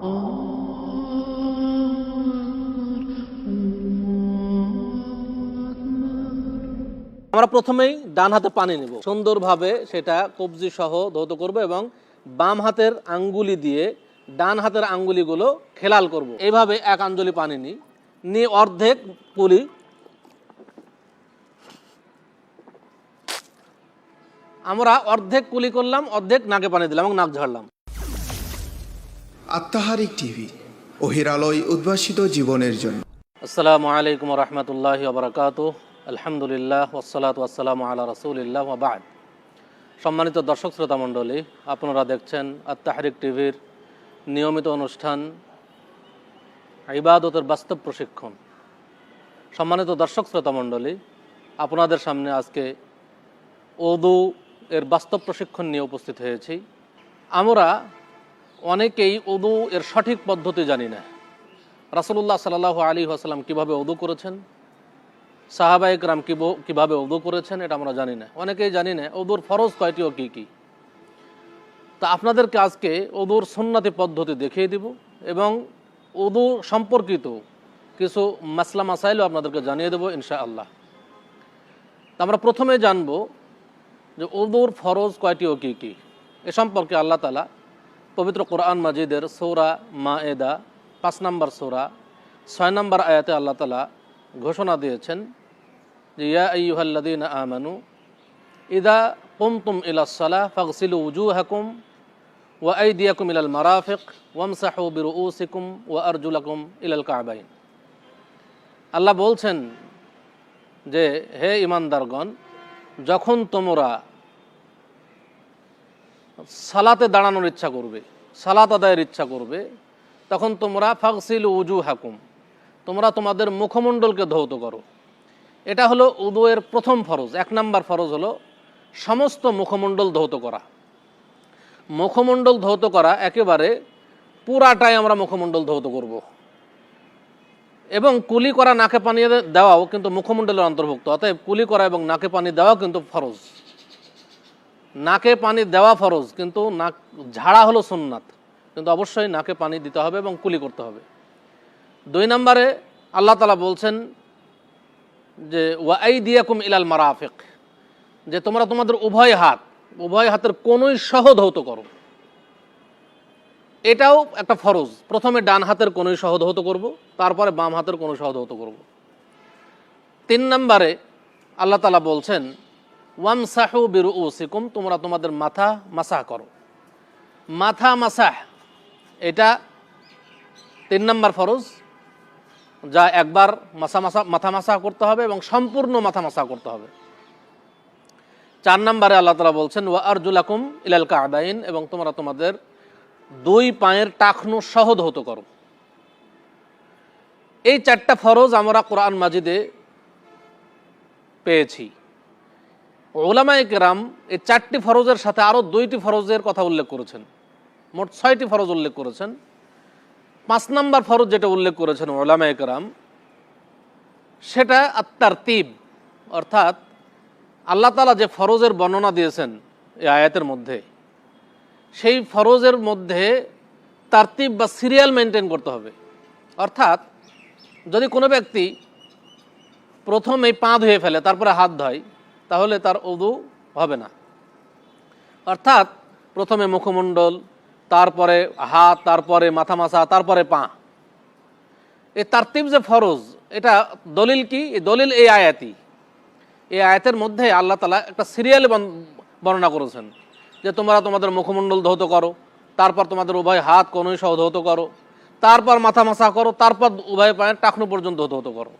আমরা প্রথমেই ডান হাতে পানি নেব। সুন্দরভাবে সেটা কবজি সহ ধৌত করব এবং বাম হাতের আঙ্গুলি দিয়ে ডান হাতের আঙ্গুলিগুলো খেলাল করব। এইভাবে এক আঞ্জলি পানি নিই। নিয়ে অর্ধেক পুলি আমরা অর্ধেক কুলি করলাম, অর্ধেক নাকে পানি দিলাম এবং নাক ঝাড়লাম। আত্মাহারিক টিভি অহিরালয় উদ্ভাসিত জীবনের জন্য। আসসালামু আলাইকুম রহমতুল্লাহ বরকাত। আলহামদুলিল্লাহ ওসালাত ওয়াসালাম আল্লাহ রসুলিল্লাহ বাদ। সম্মানিত দর্শক শ্রোতা মণ্ডলী, আপনারা দেখছেন আত্মাহারিক টিভির নিয়মিত অনুষ্ঠান ইবাদতের বাস্তব প্রশিক্ষণ। সম্মানিত দর্শক শ্রোতা মণ্ডলী, আপনাদের সামনে আজকে ওদু এর বাস্তব প্রশিক্ষণ নিয়ে উপস্থিত হয়েছি। আমরা অনেকেই উদু এর সঠিক পদ্ধতি জানি না। রাসুলুল্লাহ সাল্লাহ আলী আসাল্লাম কীভাবে উদু করেছেন? সাহাবাহিক রাম কীভাবে উদু করেছেন এটা আমরা জানি না। অনেকেই জানি না উদুর ফরজ কয়টি ও কী কী। তা আপনাদেরকে আজকে উদুর সুন্নাতি পদ্ধতি দেখিয়ে দিব এবং উদু সম্পর্কিত কিছু মাসলা মাসাইলও আপনাদেরকে জানিয়ে দেবো ইনশা আল্লাহ তা আমরা প্রথমে জানব যে উদুর ফরজ কয়টি ও কী কী। এ সম্পর্কে আল্লাহ তালা পবিত্র কোরআন মাজিদের সৌরা মা এদা পাঁচ নম্বর সৌরা, ছয় নম্বর আয়াতে আল্লাহ তালা ঘোষণা দিয়েছেন যে, ইয়া আইয়ুহাল্লাদিন আমানু, ইদা কুমতুম ইলাসসালাহ ফাগসিলু উজুহাকুম ওয়া আইদিয়াকুম ইলাল মারাফিক ওয়ামসাহু বিরুউসিকুম ওয়া আরজুলাকুম ইলাল কাবাইন। আল্লাহ বলছেন যে, হে ইমানদারগণ যখন তোমরা সালাতে দাঁড়ানোর ইচ্ছা করবে, সালাত আদায়ের ইচ্ছা করবে, তখন তোমরা ফাগসিল উজু হাকুম তোমরা তোমাদের মুখমণ্ডলকে ধৌত করো। এটা হলো উদুয়ের প্রথম ফরজ, এক নাম্বার ফরজ হলো সমস্ত মুখমণ্ডল ধৌত করা। মুখমণ্ডল ধৌত করা একেবারে পুরাটাই আমরা মুখমণ্ডল ধৌত করব। এবং কুলি করা নাকে পানি দেওয়াও কিন্তু মুখমণ্ডলের অন্তর্ভুক্ত, অতএব কুলি করা এবং নাকে পানি দেওয়াও কিন্তু ফরজ। নাকে পানি দেওয়া ফরজ, কিন্তু নাক, ঝাড়া হলো সুন্নাত। কিন্তু অবশ্যই নাকে পানি দিতে হবে এবং কুলি করতে হবে। দুই নম্বরে আল্লাহ তালা বলছেন যে ওয়াই দিয়াকুম ইলাল মারাফিক যে তোমরা তোমাদের উভয় হাত, উভয় হাতের কোনোই সহ ধৌত করো। এটাও একটা ফরজ। প্রথমে ডান হাতের কোনোই সহ ধৌত করব, তারপরে বাম হাতের কোনো সহ ধৌত করব। তিন নম্বরে আল্লাহ তালা বলছেন ওয়াম সাহু বিরু সিকুম তোমরা তোমাদের মাথা মাসাহ করো। মাথা মাসাহ, এটা তিন নম্বর ফরজ, যা একবার মাথা মাসা মাথা মাসা করতে হবে এবং সম্পূর্ণ মাথা মাসা করতে হবে। চার নম্বরে আল্লাহ তালা বলছেন, ওয়া আরজুলাকুম ইলাল কাবাইন এবং তোমরা তোমাদের দুই পায়ের টাকনু সহদ হতো করো। এই চারটা ফরজ আমরা কোরআন মাজিদে পেয়েছি। ওলামায় কেরাম এই চারটি ফরজের সাথে আরও দুইটি ফরজের কথা উল্লেখ করেছেন। মোট ছয়টি ফরজ উল্লেখ করেছেন। পাঁচ নম্বর ফরজ যেটা উল্লেখ করেছেন ওলামায় কেরাম, সেটা আত্মার তিব অর্থাৎ আল্লাহ তালা যে ফরজের বর্ণনা দিয়েছেন এই আয়াতের মধ্যে, সেই ফরজের মধ্যে তারতিব বা সিরিয়াল মেনটেন করতে হবে। অর্থাৎ যদি কোনো ব্যক্তি প্রথমেই পা ধুয়ে ফেলে, তারপরে হাত ধয় তাহলে তার উদু হবে না। অর্থাৎ প্রথমে মুখমণ্ডল, তারপরে হাত, তারপরে মাথা মাথা তারপরে পা। এই তারতিব যে ফরজ, এটা দলিল কি? দলিল এই আয়াতি। এই আয়াতের মধ্যে আল্লাহ তালা একটা সিরিয়াল বর্ণনা করেছেন যে তোমরা তোমাদের মুখমণ্ডল ধৌত করো, তারপর তোমাদের উভয় হাত কোনোই সহ ধৌত করো, তারপর মাথা মাথা করো, তারপর উভয় পায়ের টাকনু পর্যন্ত ধৌত করো।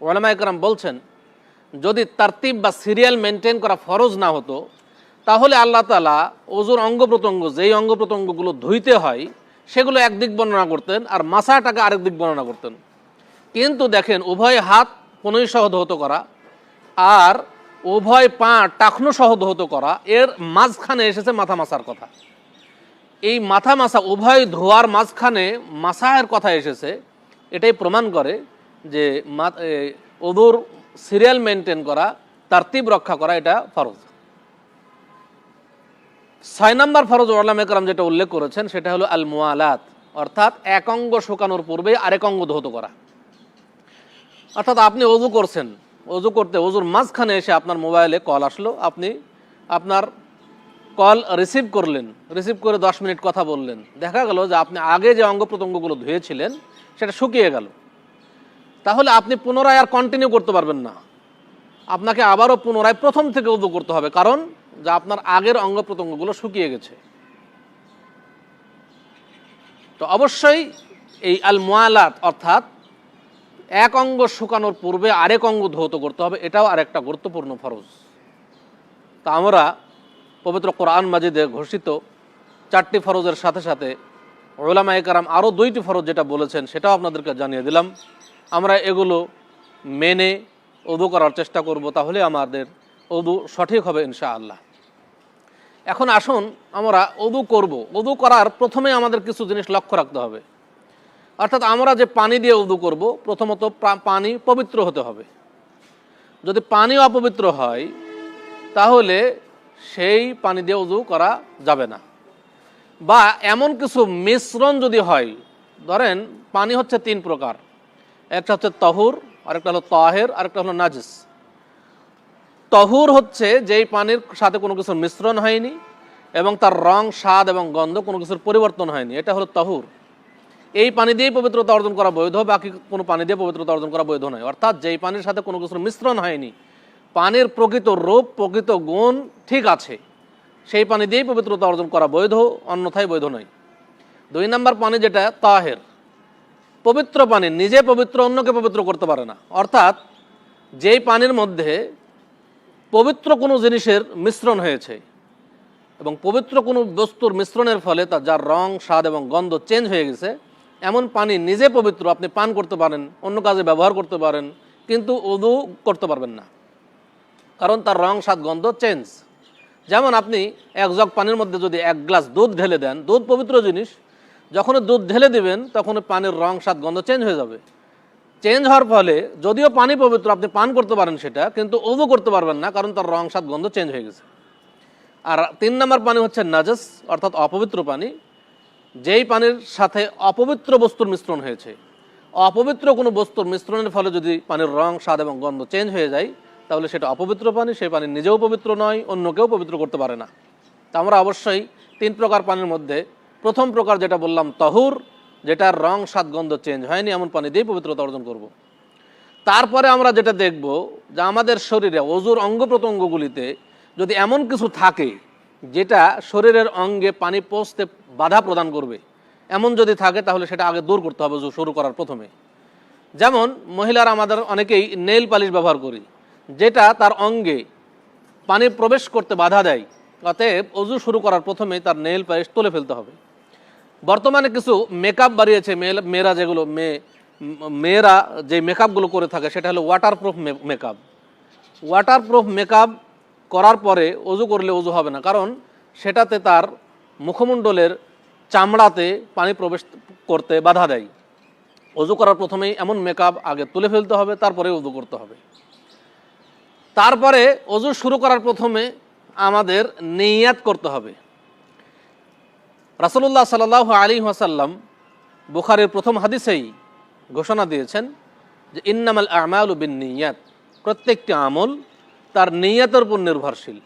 ওলামা একরাম বলছেন যদি তারতিব বা সিরিয়াল মেনটেন করা ফরজ না হতো, তাহলে আল্লাহ তালা ওজুর অঙ্গ প্রত্যঙ্গ যেই অঙ্গ প্রত্যঙ্গগুলো ধুইতে হয়, সেগুলো একদিক বর্ণনা করতেন আর মাসাটাকে আরেক দিক বর্ণনা করতেন। কিন্তু দেখেন, উভয় হাত কোনোই সহ ধৌত করা আর উভয় পা টাকনো সহ ধৌত করা, এর মাঝখানে এসেছে মাথা মাসার কথা। এই মাথা মাসা উভয় ধোয়ার মাঝখানে মাসাহের কথা এসেছে, এটাই প্রমাণ করে যে মা ওদুর সিরিয়াল মেনটেন করা তারতিব রক্ষা করা, এটা ফরজ। ছয় নম্বর ফরজ ওলাম একরাম যেটা উল্লেখ করেছেন, সেটা হলো আল মুয়ালাত অর্থাৎ এক অঙ্গ শুকানোর পূর্বে আরেক অঙ্গ ধৌত করা। অর্থাৎ আপনি অজু করছেন, অজু করতে অজুর মাঝখানে এসে আপনার মোবাইলে কল আসলো, আপনি আপনার কল রিসিভ করলেন, রিসিভ করে দশ মিনিট কথা বললেন। দেখা গেল যে আপনি আগে যে অঙ্গ প্রত্যঙ্গগুলো ধুয়েছিলেন, সেটা শুকিয়ে গেল। তাহলে আপনি পুনরায় আর কন্টিনিউ করতে পারবেন না। আপনাকে আবারও পুনরায় প্রথম থেকে উদু করতে হবে, কারণ যে আপনার আগের অঙ্গ প্রত্যঙ্গগুলো শুকিয়ে গেছে। তো অবশ্যই এই আল মোয়ালাত অর্থাৎ এক অঙ্গ শুকানোর পূর্বে আরেক অঙ্গ ধৌত করতে হবে, এটাও আরেকটা গুরুত্বপূর্ণ ফরজ। তা আমরা পবিত্র কোরআন মাজিদে ঘোষিত চারটি ফরজের সাথে সাথে ওলামা কারাম আরও দুইটি ফরজ যেটা বলেছেন, সেটাও আপনাদেরকে জানিয়ে দিলাম। আমরা এগুলো মেনে উদু করার চেষ্টা করব তাহলে আমাদের উদু সঠিক হবে ইনশাআল্লাহ। এখন আসুন আমরা উদু করব। উদু করার প্রথমে আমাদের কিছু জিনিস লক্ষ্য রাখতে হবে। অর্থাৎ আমরা যে পানি দিয়ে উদু করব, প্রথমত পানি পবিত্র হতে হবে। যদি পানি অপবিত্র হয়, তাহলে সেই পানি দিয়ে উদু করা যাবে না। বা এমন কিছু মিশ্রণ যদি হয়, ধরেন পানি হচ্ছে তিন প্রকার। একটা হচ্ছে তহুর, আরেকটা হলো তাহের, আরেকটা হলো নাজিস। তহুর হচ্ছে যেই পানির সাথে কোনো কিছুর মিশ্রণ হয়নি এবং তার রং, স্বাদ এবং গন্ধ কোনো কিছুর পরিবর্তন হয়নি। এটা হলো তহুর। এই পানি দিয়েই পবিত্রতা অর্জন করা বৈধ, বাকি কোনো পানি দিয়ে পবিত্রতা অর্জন করা বৈধ নয়। অর্থাৎ যেই পানির সাথে কোনো কিছুর মিশ্রণ হয়নি, পানির প্রকৃত রূপ, প্রকৃত গুণ ঠিক আছে। সেই পানি দিয়েই পবিত্রতা অর্জন করা বৈধ, অন্যথায় বৈধ নয়। দুই নাম্বার পানি যেটা, তাহের। পবিত্র পানি, নিজে পবিত্র, অন্যকে পবিত্র করতে পারে না। অর্থাৎ, যেই পানির মধ্যে পবিত্র কোনো জিনিসের মিশ্রণ হয়েছে এবং পবিত্র কোনো বস্তুর মিশ্রণের ফলে তার যার রং, স্বাদ এবং গন্ধ চেঞ্জ হয়ে গেছে, এমন পানি নিজে পবিত্র, আপনি পান করতে পারেন, অন্য কাজে ব্যবহার করতে পারেন, কিন্তু উদু করতে পারবেন না। কারণ তার রং, স্বাদ, গন্ধ চেঞ্জ যেমন আপনি এক জগ পানির মধ্যে যদি এক গ্লাস দুধ ঢেলে দেন, দুধ পবিত্র জিনিস যখন দুধ ঢেলে দিবেন, তখন পানির রং, স্বাদ, গন্ধ চেঞ্জ হয়ে যাবে। চেঞ্জ হওয়ার ফলে যদিও পানি পবিত্র, আপনি পান করতে পারেন সেটা, কিন্তু উদু করতে পারবেন না, কারণ তার রং, স্বাদ, গন্ধ চেঞ্জ হয়ে গেছে। আর তিন নম্বর পানি হচ্ছে নাজস, অর্থাৎ অপবিত্র পানি। যেই পানির সাথে অপবিত্র বস্তুর মিশ্রণ হয়েছে। অপবিত্র কোনো বস্তুর মিশ্রণের ফলে যদি পানির রং, স্বাদ এবং গন্ধ চেঞ্জ হয়ে যায়, তাহলে সেটা অপবিত্র পানি, সেই পানি নিজেও পবিত্র নয়, অন্যকেও পবিত্র করতে পারে না। তা আমরা অবশ্যই তিন প্রকার পানির মধ্যে প্রথম প্রকার যেটা বললাম, তহুর, যেটার রং স্বাদ গন্ধ চেঞ্জ হয়নি, এমন পানি দিয়েই পবিত্রতা অর্জন করব। তারপরে আমরা যেটা দেখব যে আমাদের শরীরে অজুর অঙ্গ প্রত্যঙ্গগুলিতে যদি এমন কিছু থাকে যেটা শরীরের অঙ্গে পানি পৌঁছতে বাধা প্রদান করবে, এমন যদি থাকে তাহলে সেটা আগে দূর করতে হবে শুরু করার প্রথমে যেমন মহিলারা আমাদের অনেকেই নেল পালিশ ব্যবহার করি, যেটা তার অঙ্গে পানি প্রবেশ করতে বাধা দেয়, অতএব অজু শুরু করার প্রথমে তার নেল পালিশ তুলে ফেলতে হবে বর্তমানে কিছু মেকআপ বাড়িয়েছে মেয়ে- মেয়েরা যেগুলো মেয়ে মেয়েরা যে মেকআপগুলো করে থাকে, সেটা হলো ওয়াটারপ্রুফ মেকআপ ওয়াটারপ্রুফ মেকআপ করার পরে অজু করলে অজু হবে না। কারণ সেটাতে তার মুখমণ্ডলের চামড়াতে পানি প্রবেশ করতে বাধা দেয়। অজু করার প্রথমেই এমন মেকআপ আগে তুলে ফেলতে হবে, তারপরে অজু করতে হবে। তারপরে অজু শুরু করার প্রথমে আমাদের নিয়াত করতে হবে। রাসুল্লাহ সাল্লাহ আলী ওয়াসাল্লাম বুখারের প্রথম হাদিসেই ঘোষণা দিয়েছেন যে ইন্নামাল আমাল বিন নিয়াত প্রত্যেকটি আমল তার নিয়াতের উপর নির্ভরশীল।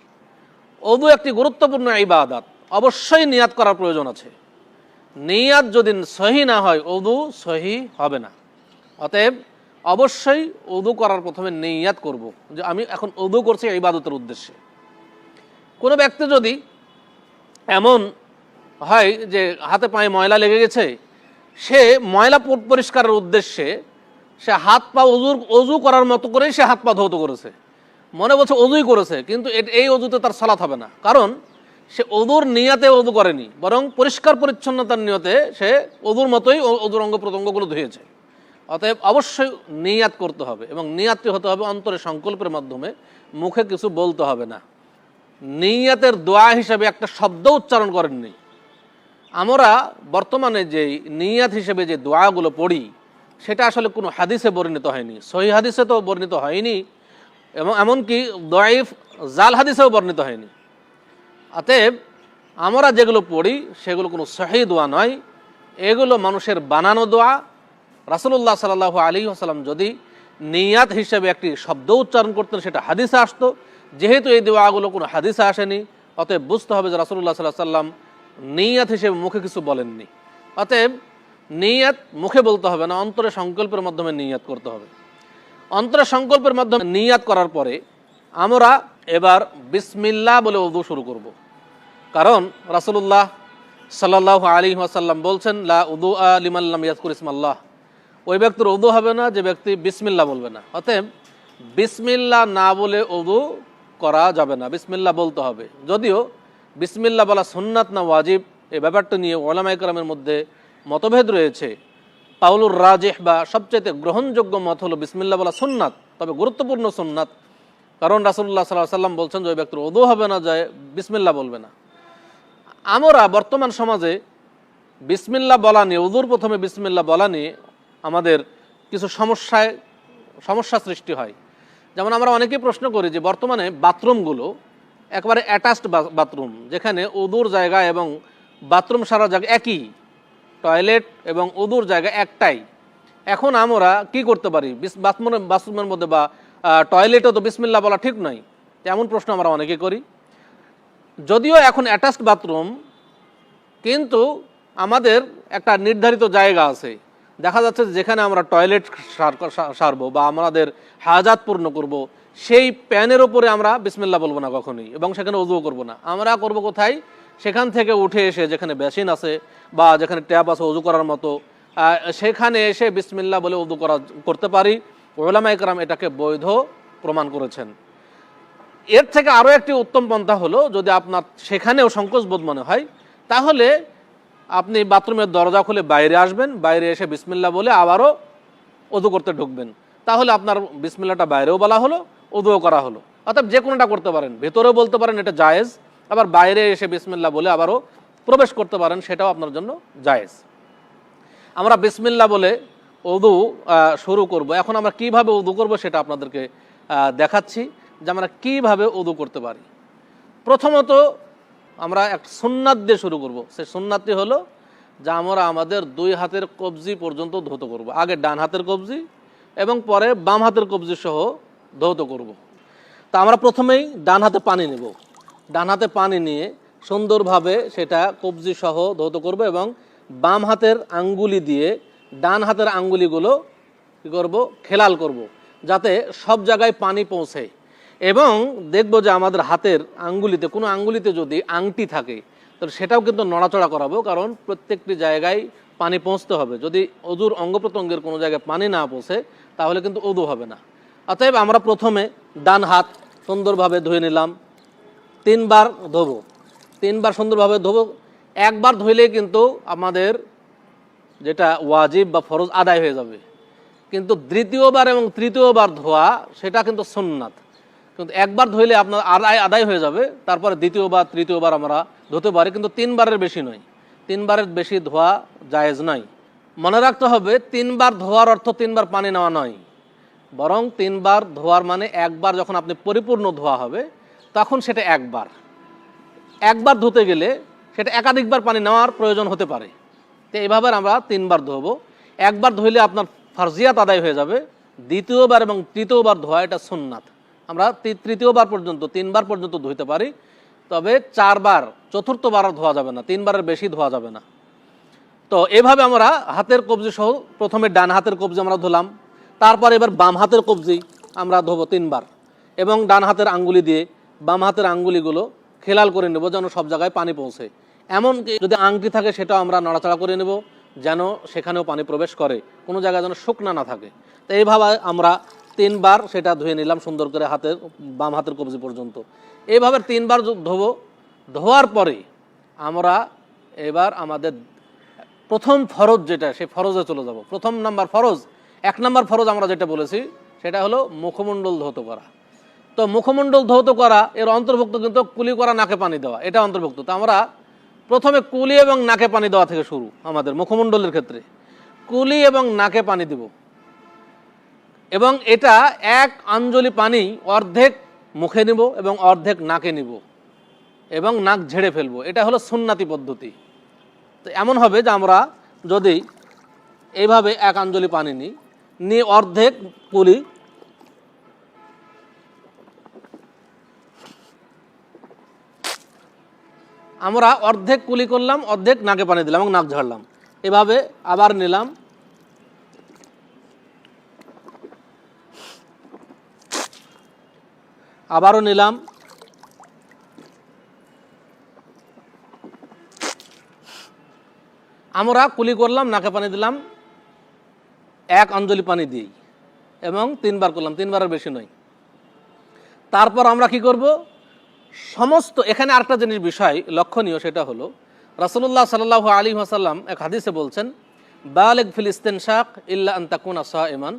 অদু একটি গুরুত্বপূর্ণ ইবাদাত, অবশ্যই নিয়াত করার প্রয়োজন আছে। নিয়াত যদি সহি না হয়, অদু সহি হবে না। অতএব অবশ্যই উদু করার প্রথমে নিয়াত করব, যে আমি এখন উদু করছি ইবাদতের উদ্দেশ্যে। কোনো ব্যক্তি যদি এমন হয় যে হাতে পায়ে ময়লা লেগে গেছে, সে ময়লা পরিষ্কারের উদ্দেশ্যে সে হাত পা অজুর অজু করার মতো করেই সে হাত পা ধৌত করেছে। মনে বলছে অজুই করেছে, কিন্তু এই অজুতে তার সালাত হবে না। কারণ সে অদুর নিয়াতে অজু করেনি, বরং পরিষ্কার পরিচ্ছন্নতার নিয়তে সে অদুর মতোই অজুর অঙ্গ প্রত্যঙ্গগুলো ধুয়েছে। অতএব অবশ্যই নিয়াত করতে হবে এবং নিয়াতটি হতে হবে অন্তরে সংকল্পের মাধ্যমে, মুখে কিছু বলতে হবে না। নিয়াতের দোয়া হিসাবে একটা শব্দ উচ্চারণ করেননি। আমরা বর্তমানে যে নিয়াত হিসেবে যে দোয়াগুলো পড়ি, সেটা আসলে কোনো হাদিসে বর্ণিত হয়নি। সহি হাদিসে তো বর্ণিত হয়নি, এবং এমনকি দোয়াইফ জাল হাদিসেও বর্ণিত হয়নি। অতএব আমরা যেগুলো পড়ি, সেগুলো কোনো সহি দোয়া নয়। এগুলো মানুষের বানানো দোয়া। রাসুল্লাহ সাল্লাহ আলী আসালাম যদি নিয়াত হিসেবে একটি শব্দ উচ্চারণ করতেন, সেটা হাদিসে আসতো। যেহেতু এই দোয়াগুলো কোনো হাদিসে আসেনি, অতএব বুঝতে হবে যে রাসুল্লাহ সাল্লাহ সাল্লাম নিয়াত হিসেবে মুখে কিছু বলেননি। অতএব নিয়াত মুখে বলতে হবে না, অন্তরে সংকল্পের মাধ্যমে নিয়াত করতে হবে। অন্তরে সংকল্পের মাধ্যমে নিয়াত করার পরে আমরা এবার বিসমিল্লা বলে উদু শুরু করব। কারণ রাসুল্লাহ সাল্লাহ আলী ওয়াসাল্লাম বলছেন, লা উদু আলিমাল্লাম ইয়াজকুর ইসমাল্লাহ ওই ব্যক্তির উদু হবে না, যে ব্যক্তি বিসমিল্লা বলবে না। অতএব বিসমিল্লা না বলে উদু করা যাবে না বিসমিল্লা বলতে হবে। যদিও বিসমিল্লা বলা সুন্নাত না ওয়াজিব এই ব্যাপারটা নিয়ে ওলামাই কালামের মধ্যে মতভেদ রয়েছে। পাউলুর রাজেহ বা সবচেয়ে গ্রহণযোগ্য মত হলো বিসমিল্লা বলা সুন্নাত, তবে গুরুত্বপূর্ণ সুন্নাত। কারণ রাসুল্লাহ সাল্লাহ সাল্লাম বলছেন, যে ওই ব্যক্তির উদু হবে না, যায় বিসমিল্লা বলবে না। আমরা বর্তমান সমাজে বিসমিল্লা বলা নিয়ে উদুর প্রথমে বিসমিল্লা বলা নিয়ে আমাদের কিছু সমস্যায়, সমস্যা সৃষ্টি হয়। যেমন আমরা অনেকেই প্রশ্ন করি যে বর্তমানে বাথরুমগুলো একবারে অ্যাটাচড বাথরুম যেখানে উদুর জায়গা এবং বাথরুম সারা জায়গা একই টয়লেট এবং উদুর জায়গা একটাই। এখন আমরা কি করতে পারি? বাথরুমের বাথরুমের মধ্যে বা টয়লেটও তো বিসমিল্লা বলা ঠিক নয়। এমন প্রশ্ন আমরা অনেকে করি। যদিও এখন অ্যাটাচড বাথরুম কিন্তু আমাদের একটা নির্ধারিত জায়গা আছে। দেখা যাচ্ছে যেখানে আমরা টয়লেট সার- সারবো বা আমাদের হাজাত পূর্ণ করব। সেই প্যানের ওপরে আমরা বিসমিল্লা বলব না কখনোই, এবং সেখানে উজুও করব না। আমরা করব কোথায়? সেখান থেকে উঠে এসে যেখানে বেসিন আছে বা যেখানে ট্যাপ আছে উজু করার মতো সেখানে এসে বিসমিল্লা বলে উজু করা করতে পারি। ওলামা একরাম এটাকে বৈধ প্রমাণ করেছেন। এর থেকে আরও একটি উত্তম পন্থা হলো, যদি আপনার সেখানেও সংকোচ বোধ মনে হয়, তাহলে আপনি বাথরুমের দরজা খুলে বাইরে আসবেন, বাইরে এসে বিসমিল্লা বলে আবারও উদু করতে ঢুকবেন। তাহলে আপনার বিসমিল্লাটা বাইরেও বলা হলো উদুও করা হলো। অর্থাৎ যে কোনোটা করতে পারেন। ভেতরেও বলতে পারেন এটা জায়েজ, আবার বাইরে এসে বিসমিল্লা বলে আবারও প্রবেশ করতে পারেন, সেটাও আপনার জন্য জায়েজ। আমরা বিসমিল্লা বলে উদু শুরু করব। এখন আমরা কীভাবে উদু করব সেটা আপনাদেরকে দেখাচ্ছি যে আমরা কীভাবে উদু করতে পারি। প্রথমত আমরা এক সুন্নাত দিয়ে শুরু করব। সেই সুন্নাতটি হলো যে আমরা আমাদের দুই হাতের কবজি পর্যন্ত ধৌত করব। আগে ডান হাতের কবজি এবং পরে বাম হাতের কবজি সহ ধৌত করব। তা আমরা প্রথমেই ডান হাতে পানি নেব। ডান হাতে পানি নিয়ে সুন্দরভাবে সেটা কবজি সহ ধৌত করব এবং বাম হাতের আঙ্গুলি দিয়ে ডান হাতের আঙ্গুলিগুলো কী করব? খেলাল করব, যাতে সব জায়গায় পানি পৌঁছে। এবং দেখব যে আমাদের হাতের আঙ্গুলিতে, কোনো আঙ্গুলিতে যদি আংটি থাকে তো সেটাও কিন্তু নড়াচড়া করাবো, কারণ প্রত্যেকটি জায়গায় পানি পৌঁছতে হবে। যদি অজুর অঙ্গ প্রত্যঙ্গের কোনো জায়গায় পানি না পৌঁছে, তাহলে কিন্তু উদু হবে না। অতএব আমরা প্রথমে ডান হাত সুন্দরভাবে ধুয়ে নিলাম। তিনবার ধোবো। তিনবার সুন্দরভাবে ধোবো। একবার ধুইলেই কিন্তু আমাদের যেটা ওয়াজিব বা ফরজ আদায় হয়ে যাবে। কিন্তু দ্বিতীয়বার এবং তৃতীয়বার ধোয়া, সেটা কিন্তু সুন্নাত। কিন্তু একবার ধুইলে আপনার আদায় আদায় হয়ে যাবে। তারপরে দ্বিতীয়বার, তৃতীয়বার আমরা ধুতে পারি। কিন্তু তিনবারের বেশি নয়। তিনবারের বেশি ধোয়া জায়েজ নয়। মনে রাখতে হবে, তিনবার ধোয়ার অর্থ তিনবার পানি নেওয়া নয়। বরং তিনবার ধোয়ার মানে একবার যখন আপনি পরিপূর্ণ ধোয়া হবে, তখন সেটা একবার। একবার ধুতে গেলে সেটা একাধিকবার পানি নেওয়ার প্রয়োজন হতে পারে। তো এইভাবে আমরা তিনবার ধোবো। একবার ধুইলে আপনার ফার্জিয়াত আদায় হয়ে যাবে। দ্বিতীয়বার এবং তৃতীয়বার ধোয়া এটা সুন্নাত। আমরা তৃতীয়বার পর্যন্ত, তিনবার পর্যন্ত ধুইতে পারি। তবে চারবার চতুর্থবার ধোয়া যাবে না। তিনবারের বেশি ধোয়া যাবে না। তো এভাবে আমরা হাতের কবজি সহ প্রথমে ডান হাতের কবজি আমরা ধুলাম। তারপর এবার বাম হাতের কবজি আমরা ধোবো তিনবার। এবং ডান হাতের আঙ্গুলি দিয়ে বাম হাতের আঙ্গুলিগুলো খেলাল করে নেব যেন সব জায়গায় পানি পৌঁছে। এমনকি যদি আংটি থাকে সেটাও আমরা নাড়াচাড়া করে নেব যেন সেখানেও পানি প্রবেশ করে, কোনো জায়গায় যেন শুকনা না থাকে। তো এইভাবে আমরা তিনবার সেটা ধুয়ে নিলাম সুন্দর করে হাতের, বাম হাতের কবজি পর্যন্ত। এইভাবে তিনবার ধোবো। ধোয়ার পরে আমরা এবার আমাদের প্রথম ফরজ যেটা, সেই ফরজে চলে যাব। প্রথম নাম্বার ফরজ এক নম্বর ফরজ আমরা যেটা বলেছি, সেটা হলো মুখমণ্ডল ধৌত করা। তো মুখমণ্ডল ধৌত করা, এর অন্তর্ভুক্ত কিন্তু কুলি করা, নাকে পানি দেওয়া, এটা অন্তর্ভুক্ত। তো আমরা প্রথমে কুলি এবং নাকে পানি দেওয়া থেকে শুরু আমাদের মুখমণ্ডলের ক্ষেত্রে। কুলি এবং নাকে পানি দেব। এবং এটা এক আঞ্জলি পানি অর্ধেক মুখে নিব এবং অর্ধেক নাকে নিব এবং নাক ঝেড়ে ফেলব। এটা হলো সুন্নাতি পদ্ধতি। তো এমন হবে যে আমরা যদি এইভাবে এক আঞ্জলি পানি নিই নিয়ে অর্ধেক কুলি আমরা অর্ধেক কুলি করলাম, অর্ধেক নাকে পানি দিলাম এবং নাক ঝাড়লাম। এভাবে আবার নিলাম। আবারও নিলাম। আমরা কুলি করলাম, নাকে পানি দিলাম। এক অঞ্জলি পানি দিই এবং তিনবার করলাম, তিনবারের বেশি নয়। তারপর আমরা কি করব? সমস্ত, এখানে আরেকটা জিনিস বিষয় লক্ষণীয়, সেটা হলো রাসুল্লাহ সাল্লাহ আলী আসাল্লাম এক হাদিসে বলছেন বালেক ফিলিস্তিন শাক ইল্লা আন্তাকুন আসা ইমান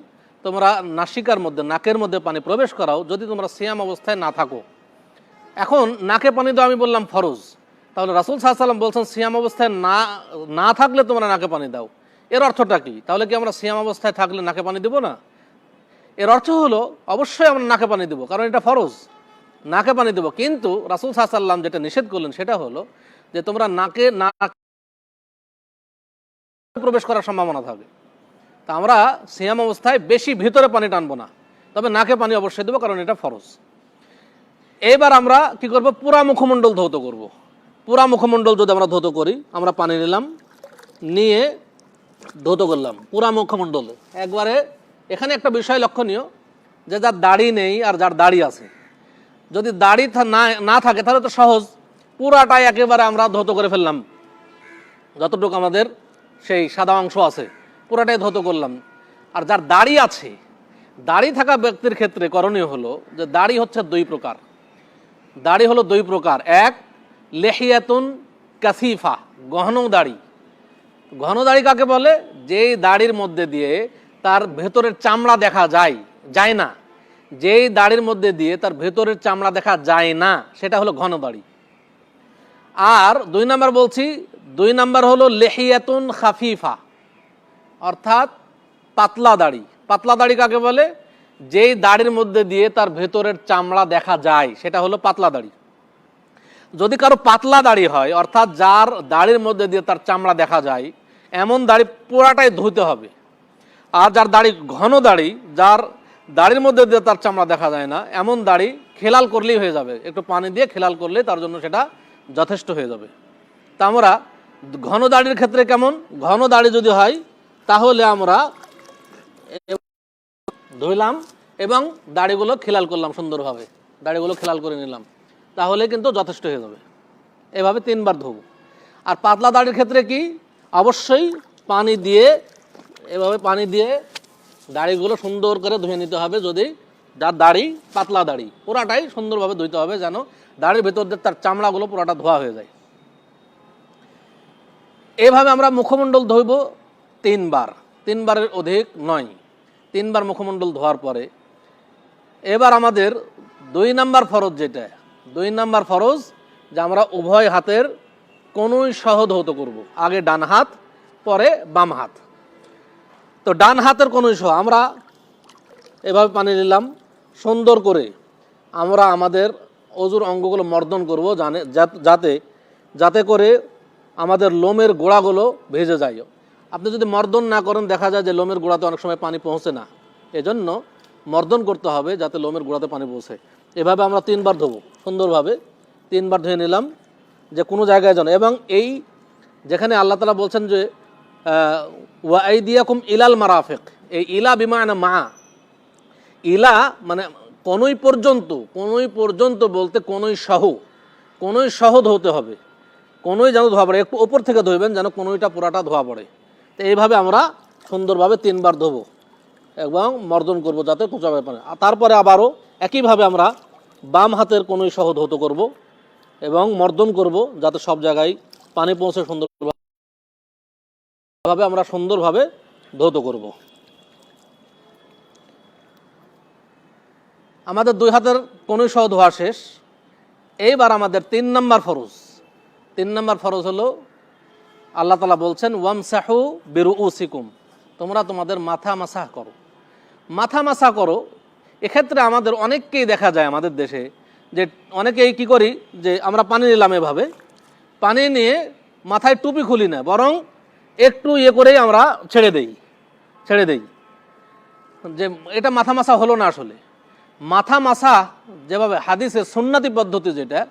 তোমরা নাসিকার মধ্যে, নাকের মধ্যে পানি প্রবেশ করাও যদি তোমরা সিয়াম অবস্থায় না থাকো। এখন নাকে পানি দাও আমি বললাম ফরজ। তাহলে রাসুল সাহা সাল্লাম বলছেন, সিয়াম অবস্থায় না না থাকলে তোমরা নাকে পানি দাও। এর অর্থটা কি? তাহলে কি আমরা সিয়াম অবস্থায় থাকলে নাকে পানি দেবো না? এর অর্থ হলো, অবশ্যই আমরা নাকে পানি দেবো, কারণ এটা ফরজ। নাকে পানি দেবো। কিন্তু রাসুল সাল্লাম যেটা নিষেধ করলেন সেটা হলো যে তোমরা নাকে না প্রবেশ করার সম্ভাবনা থাকে। তা আমরা সিয়াম অবস্থায় বেশি ভিতরে পানি টানবো না। তবে নাকে পানি অবশ্যই দেবো, কারণ এটা ফরজ। এবার আমরা কি করব? পুরা মুখমণ্ডল ধৌত করব। পুরা মুখমণ্ডল যদি আমরা ধৌত করি, আমরা পানি নিলাম। নিয়ে ধৌত করলাম, পুরা মুখমণ্ডল একবারে এখানে একটা বিষয় লক্ষণীয়, যে যার দাড়ি নেই আর যার দাড়ি আছে। যদি দাড়ি না না থাকে, তাহলে তো সহজ। পুরাটাই একেবারে আমরা ধৌত করে ফেললাম। যতটুকু আমাদের সেই সাদা অংশ আছে, পুরাটাই ধৌত করলাম। আর যার দাড়ি আছে, দাড়ি থাকা ব্যক্তির ক্ষেত্রে করণীয় হলো যে দাড়ি হচ্ছে দুই প্রকার। দাড়ি হলো দুই প্রকার। এক, লেহিয়াতুন কাসিফা, গহন দাড়ি। ঘন দাড়ি কাকে বলে? যেই দাড়ির মধ্যে দিয়ে তার ভেতরের চামড়া দেখা যায় যায় না। যেই দাড়ির মধ্যে দিয়ে তার ভেতরের চামড়া দেখা যায় না, সেটা হলো ঘন দাড়ি আর দুই নাম্বার বলছি, দুই নাম্বার হলো লেহিয়াতুন খাফিফা, অর্থাৎ পাতলা দাড়ি। পাতলা দাড়ি কাকে বলে? যেই দাড়ির মধ্যে দিয়ে তার ভেতরের চামড়া দেখা যায়, সেটা হলো পাতলা দাড়ি। যদি কারও পাতলা দাড়ি হয়, অর্থাৎ যার দাড়ির মধ্যে দিয়ে তার চামড়া দেখা যায় এমন দাড়ি পুরাটাই ধুতে হবে। আর যার দাড়ি ঘন দাড়ি, যার দাড়ির মধ্যে দিয়ে তার চামড়া দেখা যায় না, এমন দাড়ি খেলাল করলেই হয়ে যাবে। একটু পানি দিয়ে খেলাল করলেই তার জন্য সেটা যথেষ্ট হয়ে যাবে। তা আমরা ঘন দাড়ির ক্ষেত্রে কেমন? ঘন দাড়ি যদি হয়, তাহলে আমরা ধুইলাম এবং দাড়িগুলো খেলাল করলাম সুন্দরভাবে। দাড়িগুলো খেলাল করে নিলাম। তাহলে কিন্তু যথেষ্ট হয়ে যাবে। এভাবে তিনবার ধোবো। আর পাতলা দাড়ির ক্ষেত্রে কি? অবশ্যই পানি দিয়ে, এভাবে পানি দিয়ে দাড়িগুলো সুন্দর করে ধুয়ে নিতে হবে যদি। যার দাড়ি, পাতলা দাড়ি, পুরাটাই সুন্দরভাবে ধুইতে হবে যেন দাড়ির ভেতর দিয়ে তার চামড়াগুলো পুরাটা ধোয়া হয়ে যায়। এভাবে আমরা মুখমণ্ডল ধুইব তিনবার। তিনবারের অধিক নয়। তিনবার মুখমণ্ডল ধোয়ার পরে এবার আমাদের দুই নাম্বার ফরজ যেটা। দুই নাম্বার ফরজ যে আমরা উভয় হাতের কোনোই সহ ধৌত করব। আগে ডান হাত, পরে বাম হাত। তো ডান হাতের কোনোই সহ, আমরা এভাবে পানি নিলাম, সুন্দর করে আমরা আমাদের অজুর অঙ্গগুলো মর্দন করব, জানে যাতে যাতে করে আমাদের লোমের গোড়াগুলো ভেজে যায়। আপনি যদি মর্দন না করেন, দেখা যায় যে লোমের গোড়াতে অনেক সময় পানি পৌঁছে না। এজন্য মর্দন করতে হবে যাতে লোমের গোড়াতে পানি পৌঁছে। এভাবে আমরা তিনবার ধোবো, সুন্দরভাবে তিনবার ধুয়ে নিলাম। যে কোনো জায়গায় যেন। এবং এই যেখানে আল্লাহ তালা বলছেন যে ওয়াইদিয়াকুম ইলাল মারাফেক, এই ইলা বিমায়না মা, ইলা মানে কোনই পর্যন্ত কোনই পর্যন্ত বলতে কোনই সহ কোনই সহ ধোতে হবে, কোনোই যেন ধোয়া পড়ে, একটু ওপর থেকে ধুইবেন যেন কোনোইটা পুরাটা ধোয়া পড়ে। তো এইভাবে আমরা সুন্দরভাবে তিনবার ধোবো, এবং মর্দন করব যাতে কোচা ব্যাপারে তারপরে আবারও একইভাবে আমরা বাম হাতের কোনোই সহ ধৌত করব। এবং মর্দন করব যাতে সব জায়গায় পানি পৌঁছে সুন্দরভাবে আমরা সুন্দরভাবে ধৌত করব। আমাদের দুই হাতের কোনোই সহ ধোয়া শেষ। এইবার আমাদের তিন নম্বর ফরজ। তিন নম্বর ফরজ হলো আল্লাহ তালা বলছেন, ওয়ামসাহু বেরু সিকুম তোমরা তোমাদের মাথা মাসাহ করো। মাথা মাসা করো। এক্ষেত্রে আমাদের অনেককেই দেখা যায় আমাদের দেশে যে অনেকেই কি করি, যে আমরা পানি নিলাম এভাবে, পানি নিয়ে মাথায় টুপি খুলি না, বরং একটু ইয়ে করেই আমরা ছেড়ে দেই ছেড়ে দেই। যে এটা মাথা মাসা হলো না আসলে। মাথা মাসা যেভাবে হাদিসের সুন্নাতি পদ্ধতি যেটা,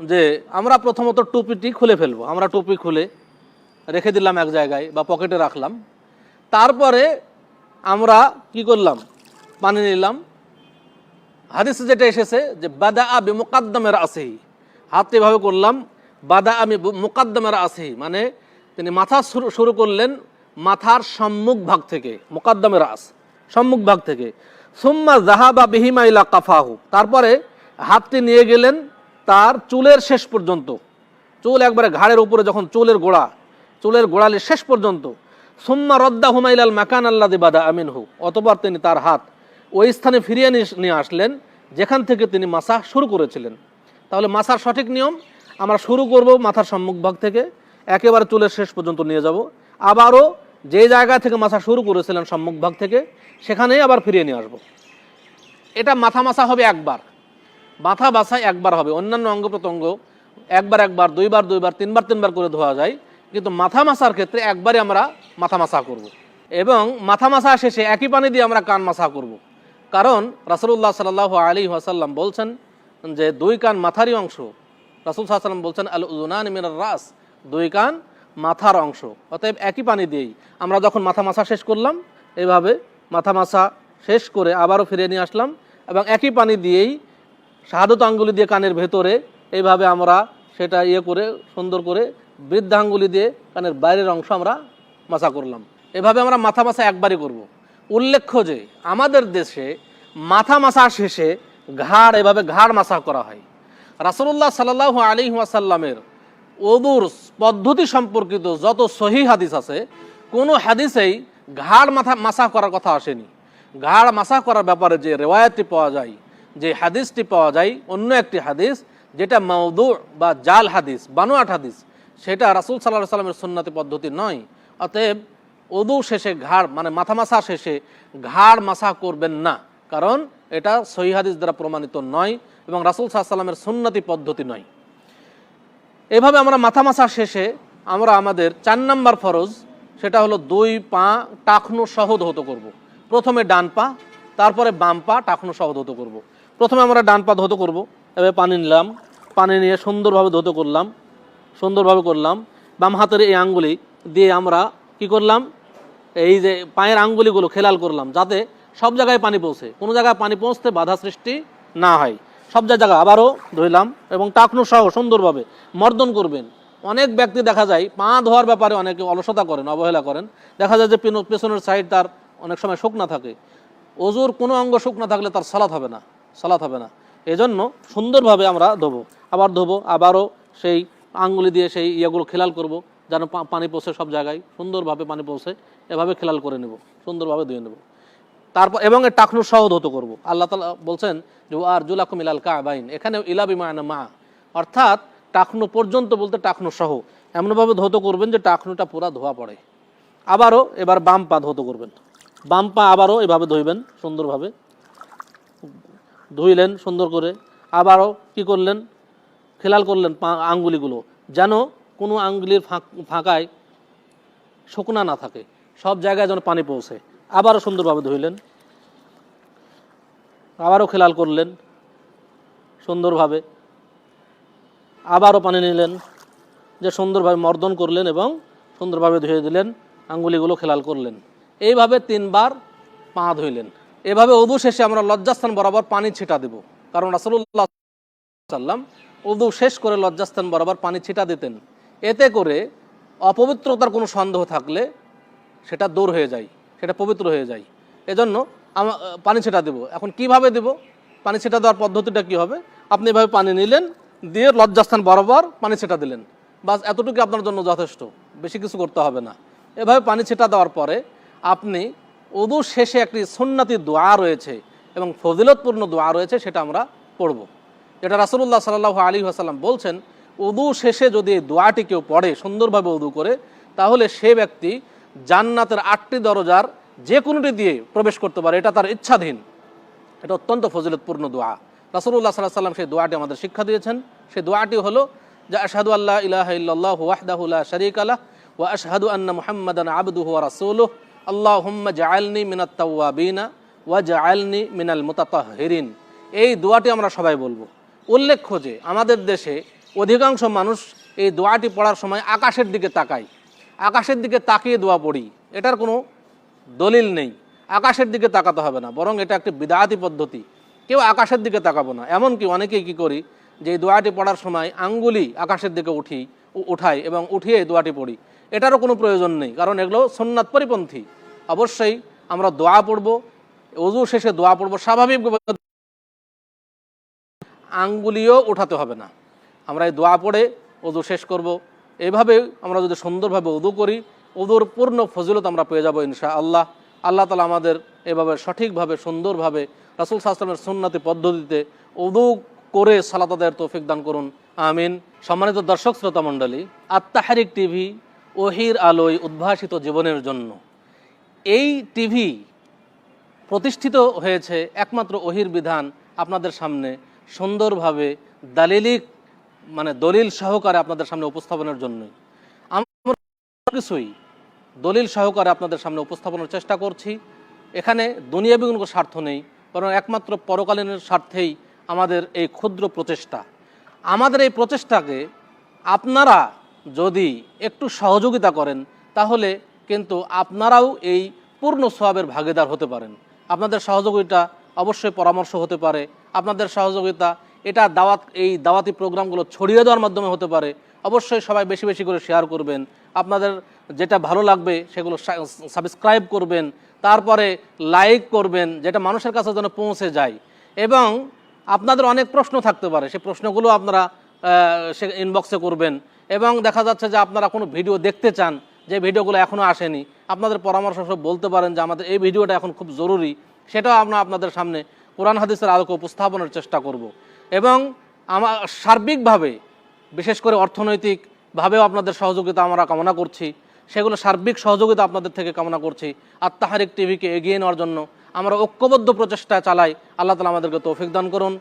যে আমরা প্রথমত টুপিটি খুলে ফেলব। আমরা টুপি খুলে রেখে দিলাম এক জায়গায় বা পকেটে রাখলাম। তারপরে আমরা কি করলাম? পানি নিলাম হাদিসে যেটা এসেছে যে বাদা আবি মুকাদ্দমের আসেই হাত এভাবে করলাম বাদা আমি মুকাদ্দমের আসেই মানে তিনি মাথা শুরু করলেন মাথার সম্মুখ ভাগ থেকে, মুকাদ্দমের আস সম্মুখ ভাগ থেকে। সুম্মা জাহাবা বিহিমা ইলা কাফাহু। তারপরে হাতটি নিয়ে গেলেন তার চুলের শেষ পর্যন্ত। চুল একবারে ঘাড়ের উপরে যখন চুলের গোড়া, চুলের গোড়ালি শেষ পর্যন্ত। সুম্মা রদ্দা হুমাইলাল মাকান আল্লাহ বাদা আমিন হু অতবার তিনি তার হাত ওই স্থানে ফিরিয়ে নিয়ে- আসলেন, যেখান থেকে তিনি মাসা শুরু করেছিলেন। তাহলে মাসার সঠিক নিয়ম, আমরা শুরু করব মাথার সম্মুখভাগ থেকে, একেবারে চুলের শেষ পর্যন্ত নিয়ে যাব। আবারও যে জায়গা থেকে মাসা শুরু করেছিলেন সম্মুখভাগ থেকে, সেখানেই আবার ফিরিয়ে নিয়ে আসব। এটা মাথা মাসা হবে একবার। মাথা বাসায় একবার হবে। অন্যান্য অঙ্গ প্রত্যঙ্গ একবার একবার, দুইবার দুইবার, তিনবার তিনবার করে ধোয়া যায়। কিন্তু মাথা মাসার ক্ষেত্রে একবারে আমরা মাথা মাসা করব। এবং মাথা মাসা শেষে একই পানি দিয়ে আমরা কান মাসা করব। কারণ রাসুল্লাহ সাল আলী ওয়াসাল্লাম বলছেন যে দুই কান মাথারই অংশ, রাসুল সাল্লাম বলছেন আল উজুনান মিনার রাস দুই কান মাথার অংশ অতএব একই পানি দিয়েই আমরা যখন মাথা মাসা শেষ করলাম এইভাবে মাথা মাসা শেষ করে আবারও ফিরে নিয়ে আসলাম এবং একই পানি দিয়েই শাহাদত আঙ্গুলি দিয়ে কানের ভেতরে এইভাবে আমরা সেটা ইয়ে করে, সুন্দর করে বৃদ্ধাঙ্গুলি দিয়ে কানের বাইরের অংশ আমরা মাসা করলাম এভাবে আমরা মাথা মাসা একবারই করব। উল্লেখ্য যে আমাদের দেশে মাথা মাসা শেষে ঘাড় এভাবে ঘাড় মাসা করা হয়। রাসুল্লাহ সাল্লাহ আলী ওয়াসাল্লামের ওদুর পদ্ধতি সম্পর্কিত যত সহি হাদিস আছে, কোনো হাদিসেই ঘাড় মাথা মাসা করার কথা আসেনি। ঘাড় মাসা করার ব্যাপারে যে রেওয়ায়তটি পাওয়া যায়, যে হাদিসটি পাওয়া যায়, অন্য একটি হাদিস যেটা মৌদু বা জাল হাদিস, বানোয়াট হাদিস, সেটা রাসুল সাল্লাহ সাল্লামের সুন্নতি পদ্ধতি নয়। অতএব ওদু শেষে ঘাড় মানে মাথা মাসা শেষে ঘাড় মাসা করবেন না কারণ এটা সহি হাদিস দ্বারা প্রমাণিত নয় এবং রাসুল সাল্লামের সুন্নতি পদ্ধতি নয় এভাবে আমরা মাথা মাসা শেষে আমরা আমাদের চার নাম্বার ফরজ, সেটা হলো দুই পা টাকনু সহ ধৌত করব। প্রথমে ডান পা, তারপরে বাম পা টাকনু সহ ধৌত করব। প্রথমে আমরা ডান পা ধৌত করব, এভাবে পানি নিলাম, পানি নিয়ে সুন্দরভাবে ধৌত করলাম, সুন্দরভাবে করলাম বাম হাতের এই আঙ্গুলি দিয়ে আমরা কি করলাম এই যে পায়ের আঙ্গুলিগুলো খেলাল করলাম, যাতে সব জায়গায় পানি পৌঁছে। কোনো জায়গায় পানি পৌঁছতে বাধা সৃষ্টি না হয়। সব জায়গায় আবারও ধুইলাম এবং টাকনু সহ সুন্দরভাবে মর্দন করবেন। অনেক ব্যক্তি দেখা যায়, পা ধোয়ার ব্যাপারে অনেকে অলসতা করেন, অবহেলা করেন। দেখা যায় যে পেছনের সাইড তার অনেক সময় শুকনা থাকে। অজুর কোনো অঙ্গ শুকনা থাকলে তার সালাত হবে না, সালাত হবে না। এজন্য সুন্দরভাবে আমরা ধোবো। আবার ধোবো, আবারও সেই আঙ্গুলি দিয়ে সেই ইয়েগুলো খেলাল করব। যেন পানি পৌঁছে সব জায়গায়, সুন্দরভাবে পানি পৌঁছে, এভাবে খেলাল করে নেব, সুন্দরভাবে ধুয়ে নেব। তারপর এবং এর টাকনু সহ ধৌত করব। আল্লাহ তালা বলছেন যে আর জুলাকুম ইলাল কাবাইন এখানে ইলা বিমায়না মা। অর্থাৎ টাকনু পর্যন্ত বলতে টাকনু সহ। এমনভাবে ধৌত করবেন যে, টাকনুটা পুরা ধোয়া পড়ে। আবারও এবার বাম পা ধৌত করবেন। বাম পা আবারও এভাবে ধুইবেন সুন্দরভাবে। ধুইলেন সুন্দর করে। আবারও কি করলেন? খেলাল করলেন পা আঙ্গুলিগুলো। যেন কোনো আঙ্গুলির ফাঁক, ফাঁকায় শুকনা না থাকে। সব জায়গায় যেন পানি পৌঁছে। আবারও সুন্দরভাবে ধুইলেন। আবারও খেলাল করলেন। সুন্দরভাবে আবারও পানি নিলেন, যে সুন্দরভাবে মর্দন করলেন এবং সুন্দরভাবে ধুয়ে দিলেন, আঙ্গুলিগুলো খেলাল করলেন। এইভাবে তিনবার পা ধুইলেন। এভাবে অদু শেষে আমরা লজ্জাস্থান বরাবর পানি ছিটা দেব। কারণ রাসুল্লাহ সাল্লাম উদু শেষ করে লজ্জাস্থান বরাবর পানি ছিটা দিতেন। এতে করে অপবিত্রতার কোনো সন্দেহ থাকলে সেটা দূর হয়ে যায়, সেটা পবিত্র হয়ে যায়। এজন্য পানি ছেটা দেব। এখন কীভাবে দেব? পানি ছেটা দেওয়ার পদ্ধতিটা কি হবে? আপনি এভাবে পানি নিলেন, দিয়ে লজ্জাস্থান বরাবর পানি ছেটা দিলেন। বাস এতটুকু আপনার জন্য যথেষ্ট, বেশি কিছু করতে হবে না। এভাবে পানি ছেটা দেওয়ার পরে আপনি উদু শেষে একটি সুন্নাতি দোয়া রয়েছে এবং ফজিলতপূর্ণ দোয়া রয়েছে, সেটা আমরা পড়ব। যেটা রাসুল্লাহ সাল্লাহ আলী আসাল্লাম বলছেন উদু শেষে যদি দোয়াটি কেউ পড়ে, সুন্দরভাবে উদু করে, তাহলে সে ব্যক্তি জান্নাতের আটটি দরজার যে কোনোটি দিয়ে প্রবেশ করতে পারে, এটা তার ইচ্ছাধীন। এটা অত্যন্ত ফজিলতপূর্ণ দোয়া। রাসুল্লাহ সাল্লাহ সাল্লাম সেই দোয়াটি আমাদের শিক্ষা দিয়েছেন। সেই দোয়াটি হলো, যে আশহাদু আল্লাহ ইলাহ ইহ ওয়াহদাহ শরিক আলাহ ও আশহাদু আন্না মুহাম্মাদান আবদুহ রাসুল আল্লাহ জায়ালনি মিনাত্তাউবিনা ওয়া জায়ালনি মিনাল মুতাতাহহিরিন। এই দোয়াটি আমরা সবাই বলব। উল্লেখ্য যে, আমাদের দেশে অধিকাংশ মানুষ এই দোয়াটি পড়ার সময় আকাশের দিকে তাকায়। আকাশের দিকে তাকিয়ে দোয়া পড়ি। এটার কোনো দলিল নেই। আকাশের দিকে তাকাতে হবে না, বরং এটা একটি বিদায়াতি পদ্ধতি। কেউ আকাশের দিকে তাকাবো না। এমনকি অনেকেই কি করি, যে এই দোয়াটি পড়ার সময় আঙ্গুলি আকাশের দিকে উঠি উঠাই এবং উঠিয়ে দোয়াটি পড়ি। এটারও কোনো প্রয়োজন নেই, কারণ এগুলো সোননাথ পরিপন্থী। অবশ্যই আমরা দোয়া পড়ব, অজু শেষে দোয়া পড়ব স্বাভাবিক আঙ্গুলিও উঠাতে হবে না। আমরা এই দোয়া পড়ে উদু শেষ করব। এইভাবে আমরা যদি সুন্দরভাবে উদু করি উদুর পূর্ণ ফজিলত আমরা পেয়ে যাব ইনশা আল্লাহ আল্লাহ তালা আমাদের এভাবে সঠিকভাবে, সুন্দরভাবে রাসুল সাহসালামের সুন্নতি পদ্ধতিতে উদু করে সালাতাদের তৌফিক দান করুন। আমিন। সম্মানিত দর্শক শ্রোতা মণ্ডলী, আত্মাহারিক টিভি ওহির আলোয় উদ্ভাসিত জীবনের জন্য। এই টিভি প্রতিষ্ঠিত হয়েছে একমাত্র ওহির বিধান আপনাদের সামনে সুন্দরভাবে দালিলিক মানে দলিল সহকারে আপনাদের সামনে উপস্থাপনের জন্যই আমরা কিছুই দলিল সহকারে আপনাদের সামনে উপস্থাপনের চেষ্টা করছি। এখানে দুনিয়াবি কোনো স্বার্থ নেই, বরং একমাত্র পরকালীনের স্বার্থেই আমাদের এই ক্ষুদ্র প্রচেষ্টা। আমাদের এই প্রচেষ্টাকে আপনারা যদি একটু সহযোগিতা করেন, তাহলে কিন্তু আপনারাও এই পূর্ণ সোয়াবের ভাগিদার হতে পারেন। আপনাদের সহযোগিতা অবশ্যই পরামর্শ হতে পারে। আপনাদের সহযোগিতা এটা দাওয়াত, এই দাওয়াতি প্রোগ্রামগুলো ছড়িয়ে দেওয়ার মাধ্যমে হতে পারে। অবশ্যই সবাই বেশি বেশি করে শেয়ার করবেন। আপনাদের যেটা ভালো লাগবে সেগুলো সাবস্ক্রাইব করবেন। তারপরে লাইক করবেন, যেটা মানুষের কাছে যেন পৌঁছে যায়। এবং আপনাদের অনেক প্রশ্ন থাকতে পারে। সেই প্রশ্নগুলো আপনারা সে ইনবক্সে করবেন। এবং দেখা যাচ্ছে যে আপনারা কোনো ভিডিও দেখতে চান, যে ভিডিওগুলো এখনও আসেনি, আপনাদের পরামর্শ সব বলতে পারেন যে আমাদের এই ভিডিওটা এখন খুব জরুরি। সেটাও আমরা আপনাদের সামনে কোরআন, হাদিসের আলোকে উপস্থাপনের চেষ্টা করব। এবং আমার সার্বিকভাবে, বিশেষ করে অর্থনৈতিকভাবেও আপনাদের সহযোগিতা আমরা কামনা করছি। সেগুলো সার্বিক সহযোগিতা আপনাদের থেকে কামনা করছি। আত্মাহারিক টিভিকে এগিয়ে নেওয়ার জন্য আমরা ঐক্যবদ্ধ প্রচেষ্টা চালাই। আল্লাহ তালা আমাদেরকে তৌফিক দান করুন।